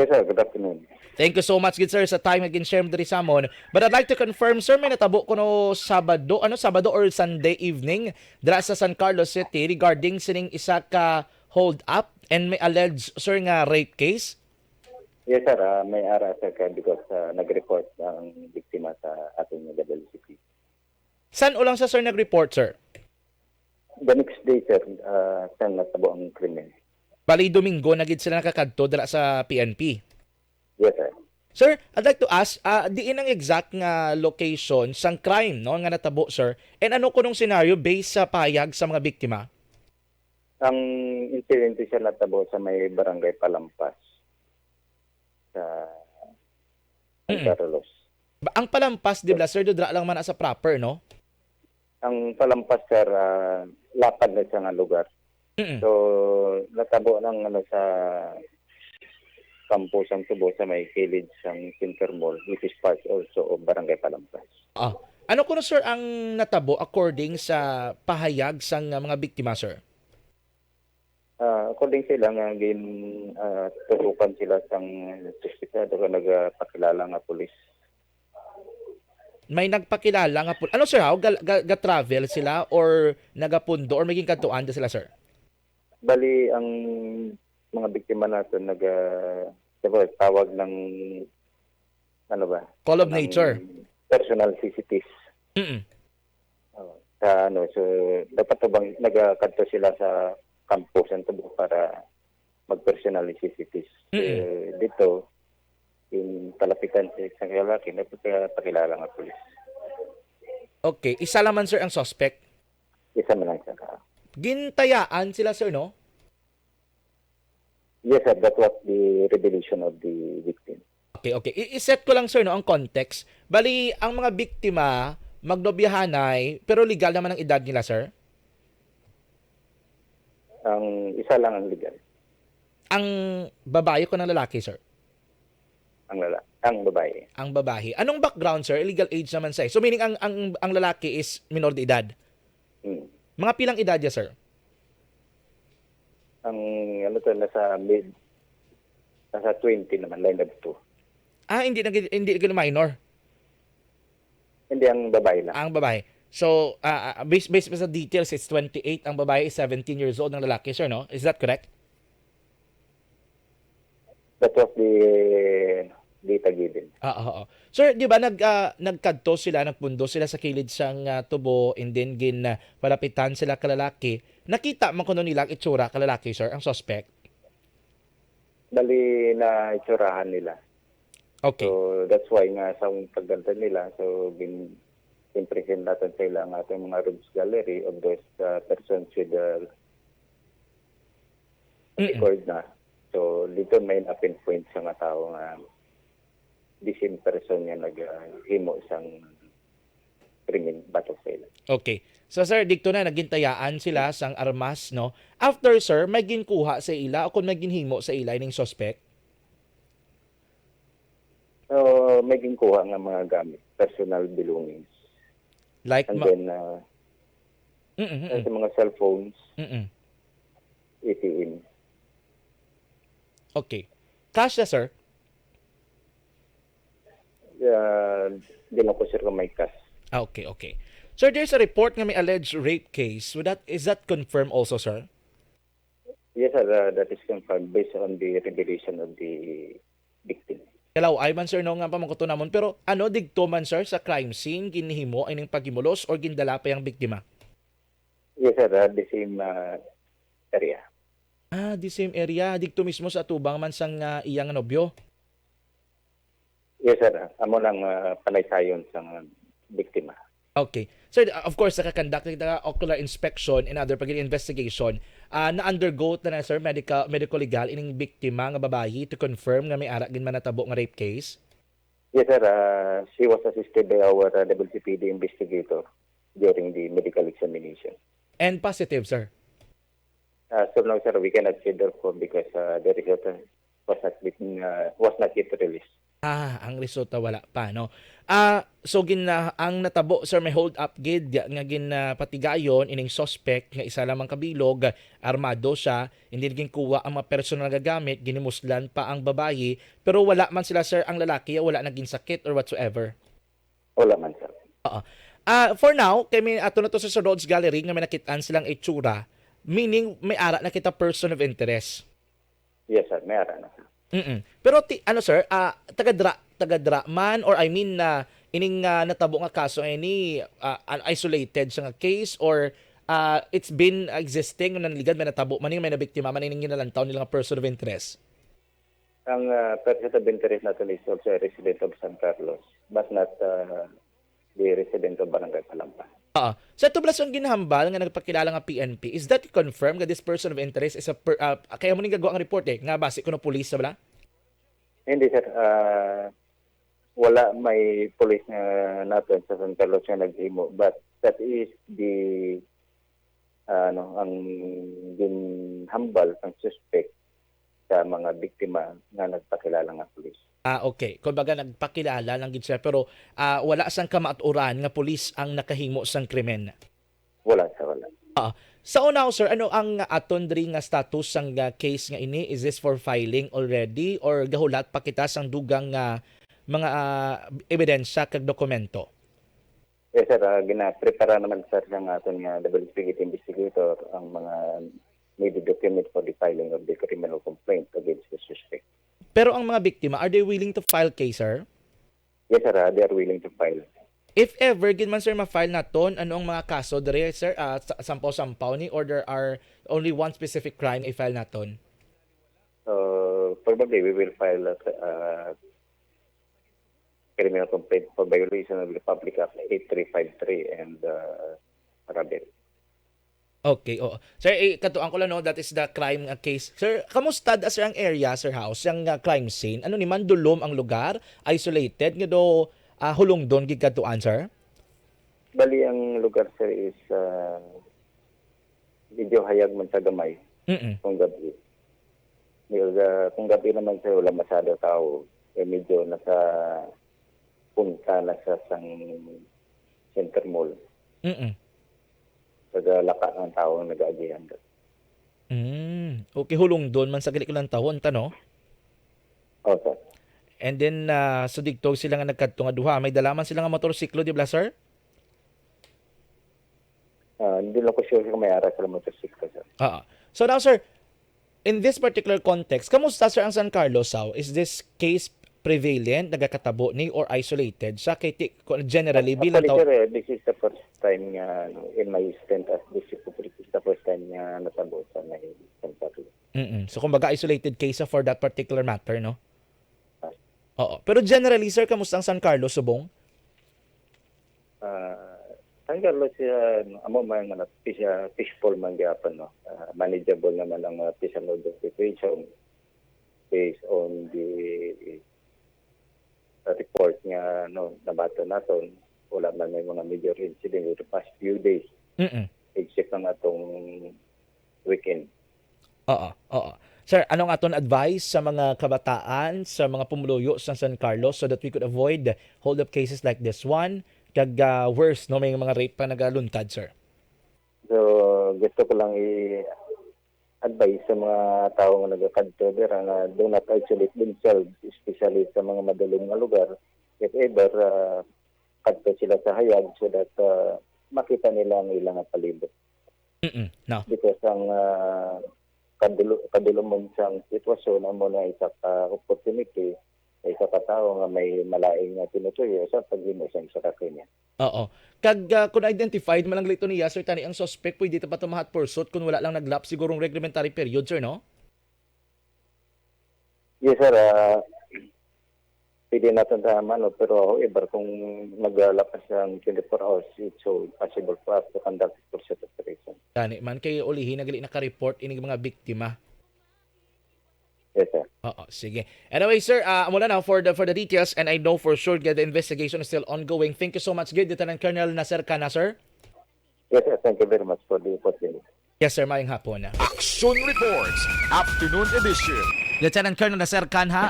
Yes, sir. Good afternoon. Thank you so much, good sir, sa time again share mo diri sa amon. But I'd like to confirm, sir, may natabo ko no Sabado, ano, Sabado or Sunday evening dira sa San Carlos City regarding sining isa ka hold up and may alleged, sir, nga rape case. Yes, sir. ah, may ara, sir, ka because ah, nag-report ang biktima sa ating WCP. San ulang sa sir nag-report, sir? The next day, sir, uh, saan natabo ang krimen? Bali Domingo na gid sila nakakadto dira sa PNP. Yes, sir. Sir, I'd like to ask, uh, diin ang exact nga location sang crime no nga natabo, sir? And ano kunong scenario based sa payag sa mga biktima? Ang incident siya natabo sa may barangay Palampas sa. Carlos. Ba- Ang palampas, di ba, sir, do dra lang man sa proper, no? Ang Palampas, sir, ah, lapad na siya nga lugar. Mm-mm. So, natabo ng ano sa campus ang tubo sa may kilid sa Center Mall, which is part also of Barangay Palampas. Ah, ano kuno sir ang natabo according sa pahayag sang uh, mga biktima, sir? Ah, according sila nga gin uh, tutukan sila sang suspitado ka nagpakilala nga pulis. May nagpakilala nga po. Ano sir, how ga, ga, ga travel sila or nagapundo or maging kantuan sila, sir? Bali ang mga biktima natin nag uh, tawag ng ano ba? Call of ng nature. Personal CCTVs. Mm. Sa ano so dapat bang nagkadto sila sa campus ang tubo para mag-personal CCTVs. Mm-mm. Eh, dito yung talapitan sa isang lalaki na pakilala nga pulis. Okay, isa laman sir ang suspect. Isa man lang siya. Gintayaan sila, sir, no? Yes, sir. That was the revelation of the victim. Okay, okay. Iset ko lang, sir, no, ang context. Bali, ang mga biktima, magnobiyahanay, pero legal naman ang edad nila, sir. Ang isa lang ang legal. Ang babae ko ng lalaki, sir. Ang lala ang babae. Ang babae. Anong background, sir? Illegal age naman siya. eh. So, meaning ang, ang, ang lalaki is minor de edad. Hmm. Mga pilang edad niya, sir? Ang ano to nasa mid nasa 20 naman line of 2. Ah, hindi, nag- hindi naging minor. Hindi ang babae lang. Ang babae. So, ah, based, based sa details, it's 28. Ang babae is 17 years old ng lalaki, sir, no? Is that correct? That was the data given. Ah, ah, ah. Sir, di ba nag ah, nagkadto sila, nagpundo sila sa kilid sang ah, tubo and then gin ah, palapitan sila kalalaki. Nakita man kuno nila ang itsura kalalaki, sir, ang suspect. Bali na itsurahan nila. Okay. So that's why nga sa pagganda nila, so bin in-present natin sa ilang ating mga rooms gallery of those uh, persons with the Mm-mm. record na. So dito may na-pinpoint sa nga tao nga the same person nga naghimo isang krimen ila. Okay. So sir, dito na nagintayaan sila sang armas, no? After sir, may ginkuha sa ila o kung may ginhimo sa ila ning suspect. So may ginkuha nga mga gamit, personal belongings. Like And then uh, Mm, mm, mm, sa mga cellphones, mm, mm. ATM. Okay. Cash na, sir. Uh, di lang ko sure kung may cash. Ah, okay, okay. Sir, there's a report nga may alleged rape case. Would that is that confirmed also, sir? Yes, sir. uh, that is confirmed based on the revelation of the victim. Hello, man sir no nga pamangkuto namon pero ano digto man sir sa crime scene ginhimo ay ning pagimulos or gindala pa yung biktima? Yes, sir. uh, the same uh, area. Ah, the same area digto mismo sa tubang man sang ah, iyang nobyo. Yes, sir. uh, Amo lang uh, panaysayon sa uh, biktima. Okay. Sir, of course, nakakandak na ocular inspection and other pag investigation. Ah, na-undergo na na, sir, medical, medical legal ining biktima nga babayi to confirm nga may ara gin man natabo nga rape case. Yes, sir. uh, she was assisted by our uh, WCPD investigator during the medical examination. And positive, sir. Uh, so now, sir, we cannot say therefore because uh, the result uh, was not, been, uh, was not yet released. Ah, ang resulta wala pa no. Ah, so gin na ang natabo sir may hold up gid nga gin na patigayon ining suspect nga isa lamang kabilog armado siya hindi naging kuha ang mga personal nga gagamit ginimuslan pa ang babayi pero wala man sila sir ang lalaki wala naging sakit or whatsoever. Wala man, sir. Oo. Ah, for now, kay may ato na to sa Rhodes Gallery nga may nakitaan silang itsura, meaning may ara na kita person of interest. Yes, sir. May ara na, sir. Mm. Pero ti, ano sir, ah taga-dra taga-dra man or I mean na ining ah, natabo nga kaso ah, an- isolated siya nga case or ah, it's been existing nang nanligad may natabo man may nabiktima man ining ginalantaw nila nga person of interest. Ang uh, person of interest natin is also a resident of San Carlos, but not uh, the resident of Barangay Palampa. Ah, sa tublas ang ginhambal nga nagpakilala nga PNP, is that confirmed nga this person of interest is a per, ah, kaya mo ning gagawa ang report eh, nga base ko ng police sa bala? Hindi, sir. Uh, wala may police na natin sa San Carlos na naghimo, but that is the uh, ano, ang ginhambal ng suspect sa mga biktima na nagpakilala nga police. Ah, okay. Kumbaga nagpakilala lang gid siya pero ah, wala sang kamaturan nga pulis ang nakahimo sang krimen. Wala, sir. Wala. Ah, sa una sir, ano ang aton diri nga status sang ah, case nga ini? Is this for filing already or gahulat pa kita sang dugang nga mga ah, ebidensya kag dokumento? Yes, sir. Uh, gina-prepara naman, sir, ng aton nga investigative investigator ang mga needed document for the filing of the criminal complaint against the suspect. Pero ang mga biktima, are they willing to file case, sir? Yes, sir. uh, they are willing to file. If ever, gid man sir ma-file naton, ano ang mga kaso diri sir? Ah, sa- sampaw-sampaw ni or there are only one specific crime i-file naton? So, probably we will file a uh, criminal complaint for violation of the Public Act 8353 and uh, robbery. Okay, oo. Sir, eh, katuan ko lang no, that is the crime nga case. Sir, kamusta da sir ang area, sir house, yung uh, crime scene? Ano ni man dulom ang lugar? Isolated nga do ah, hulong doon gid katuan, sir? Bali, ang lugar, sir, is uh, medyo hayag man sa gamay Mm. kung gabi. Uh, kung gabi naman, sir, wala masyado tao. Eh, medyo nasa punta na sa sang center mall. Mm. Tagalaka ang tao ang nag-aagihan. Mm. Okay, hulong doon man sa gali ko lang tahon tano. Sir. And then uh, so digtog sila nga nagkadto nga duha, may dalaman sila nga motorsiklo di ba, sir? Uh, hindi lang ko sure kung may ara sa motorsiklo, sir. Ah. So now sir, in this particular context, kamusta sir ang San Carlos Sao? Is this case prevalent, nagakatabo ni or isolated sa kay generally bilang Actually, tao? sir, eh, this is the first time nga ano, in my stint as district police, this is the first time nga natabo sa may San Carlos. Mm. So kumbaga isolated case for that particular matter, no? Oo. Pero generally sir, kamusta ang San Carlos subong? Uh, San Carlos, uh, amo man nga fish, uh, fishful man gyapon no. Uh, manageable naman ang mga fish and loading situation based on the uh, report nga no nabato naton wala man may mga major incident in the past few days Mm. except ang atong weekend. Oo. Oo. Sir, anong aton advice sa mga kabataan, sa mga pumuluyo sa San Carlos so that we could avoid hold-up cases like this one? Kag uh, worse, no? May mga rape pa nagaluntad, sir. So, gusto ko lang i-advise sa mga tao nga nagkakadto dira nga do not isolate themselves, especially sa mga madulong nga lugar. If ever, uh, kadto sila sa hayag so that uh, makita nila ang ilang palibot. Mm No. Because ang uh, kadulo, kadulumon sa sitwasyon amo na isa ka opportunity sa isa ka tao nga may malaing nga tinutuyo sa paghimo sa isa ka krimen. Oo. Kag uh, kung identified man lang lito niya, sir, tani ang suspect, pwede pa tumahat pursuit kung wala lang naglap sigurong reglementary period, sir, no? Yes, sir. Uh, pwede natin sa mano, pero however, kung naglalapas ng 24 hours, it's so possible for us to conduct pursuit operation. Tani man kay ulihin nagali naka-report ining mga biktima. Yes, sir. Oo, sige. Anyway, sir, uh, mula na for the for the details and I know for sure that the investigation is still ongoing. Thank you so much, good Lieutenant Colonel Nasser Kana, sir. Yes, sir. Thank you very much for the opportunity. Yes, sir, mayong hapon. Action Reports, Afternoon Edition. Lieutenant Colonel Nasser Kanha,